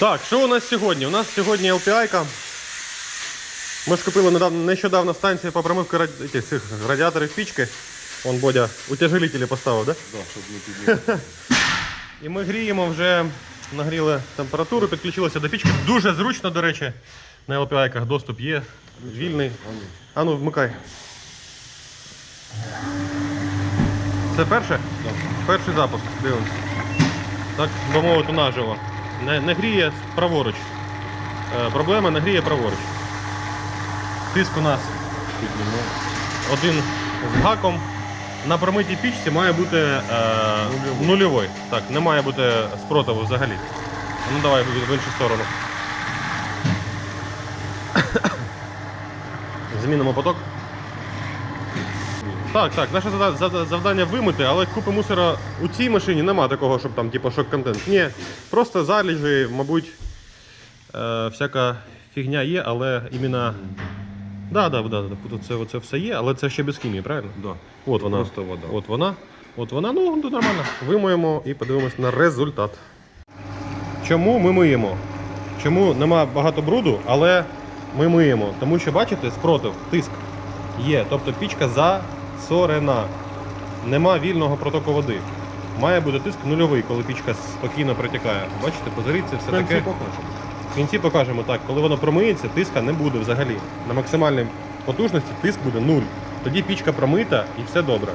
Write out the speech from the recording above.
Так, що у нас сьогодні? У нас сьогодні LPI-ка. Ми ж купили недавно, нещодавно станцію по промивці раді... цих радіаторів пічки. Вон Бодя утяжелителі поставив, да? Да, щоб не підняти. І ми гріємо вже, нагріли температуру, підключилися до пічки. Дуже зручно, до речі, на LPI-ках доступ є, вільний. А ну, вмикай. Це перше? Перший запуск, дивимося. Так, би мовити, наживо. Не, не гріє праворуч. Е, проблема не гріє праворуч. Тиск у нас один з гаком. На промитій пічці має бути е, нульовий. Так, не має бути спротиву взагалі. Ну давай в іншу сторону. Змінимо поток. Так, так, наше завдання вимити, але купи мусора у цій машині нема такого, щоб там типу шок-контент. Ні, просто залежі, мабуть, е, всяка фігня є, але іменно. Да, да, да, да, це, це все є, але це ще без хімії, правильно? Да. От вона. Просто вода. От вона. От вона, ну нормально. Вимоємо і подивимось на результат. Чому ми миємо? Чому нема багато бруду, але ми миємо? Тому що, бачите, спротив, тиск є. Тобто пічка засорена. Нема вільного протоку води. Має бути тиск нульовий, коли пічка спокійно протікає. Бачите, позоріться, все таке. В кінці покажемо так, коли воно промиється, тиска не буде взагалі. На максимальній потужності тиск буде нуль. Тоді пічка промита і все добре.